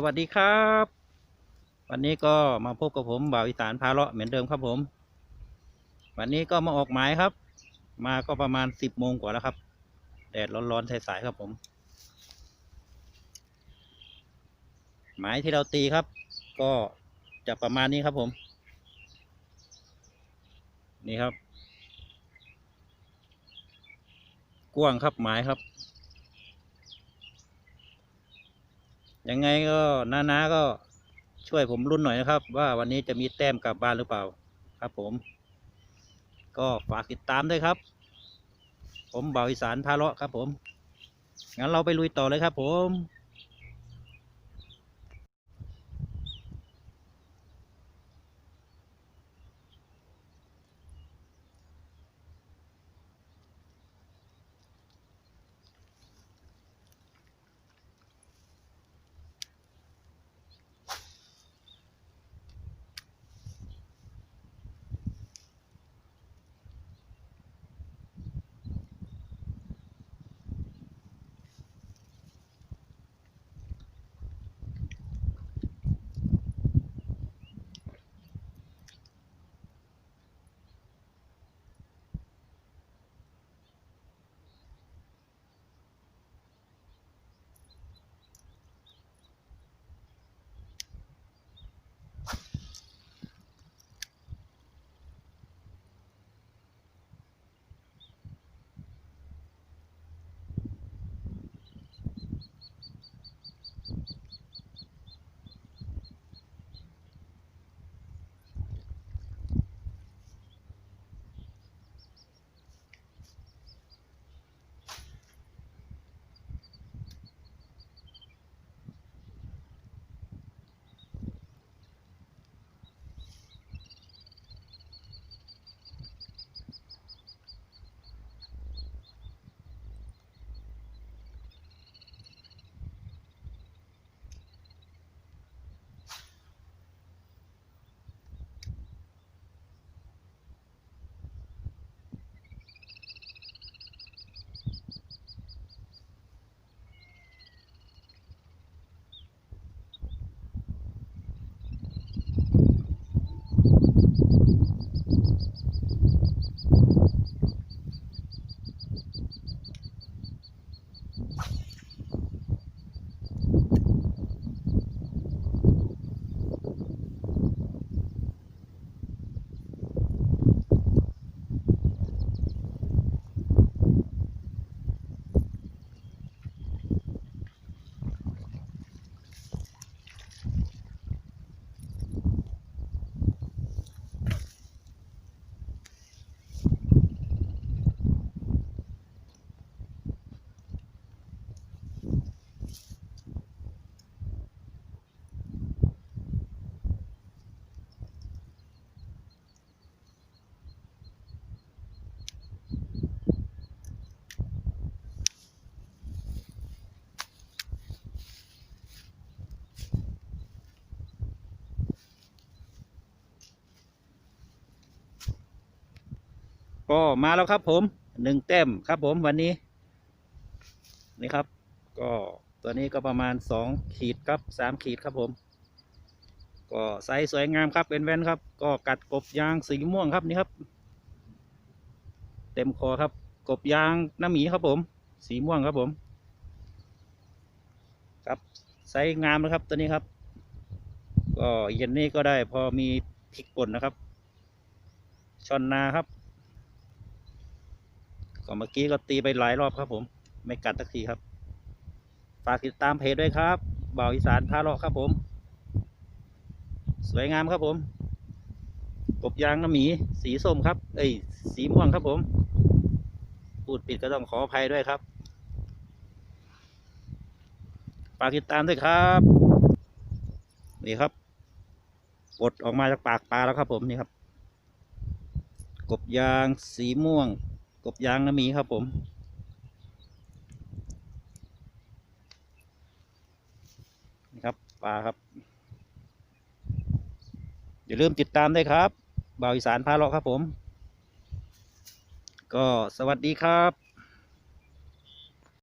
สวัสดีครับ วันนี้ก็มาพบกับผมบ่าวอีสานพาเลาะเหมือนเดิมครับผม วันนี้ก็มาออกหมายครับ มาก็ประมาณสิบโมงกว่าแล้วครับ แดดร้อนๆสายๆครับผม หมายที่เราตีครับ ก็จะประมาณนี้ครับผม นี่ครับ กว้างครับหมายครับ ยังไงก็น้าๆก็ช่วยผมรุ่นหน่อยนะครับ ว่าวันนี้จะมีแต้มกลับบ้านหรือเปล่าครับ ผม ก็ฝากติดตามด้วยครับ ผมเบาอีสานพาเลาะครับ ผมงั้นเราไปลุยต่อเลยครับ ผม ก็มาแล้วครับผมหนึ่งแต้มครับผมวันนี้ นี่ครับ ก็ตัวนี้ก็ประมาณสองขีดครับสามขีดครับผม ก็ไซส์สวยงามครับเป็นแว่นครับ ก็กัดกบยางสีม่วงครับนี่ครับ เต็มคอครับ กบยางน้ำหมีครับผม สีม่วงครับผม ครับไซส์งามนะครับตัวนี้ครับ ก็เย็นนี้ก็ได้พอมีพริกป่นนะครับ ช่อนนาครับ ก็เมื่อกี้ก็ตีไปหลายรอบครับ ผม ไม่กัดสักทีครับฝากติดตามเพจด้วยครับบ่าวอีสานพาเลาะครับผม สวยงามครับผมกบยางน้ำหมี สีส้มครับ เอ้ย สีม่วงครับผม พูดผิดก็ต้องขออภัยด้วยครับฝากติดตามด้วยครับ นี่ครับกดออกมาจากปากปลาแล้วครับผมนี่ครับ กบยางสีม่วง บยางน้ำหมีครับผมนี่ครับปลาครับ อย่าลืมติดตามด้วยครับบ่าวอีสานพาเลาะครับผม ก็สวัสดีครับ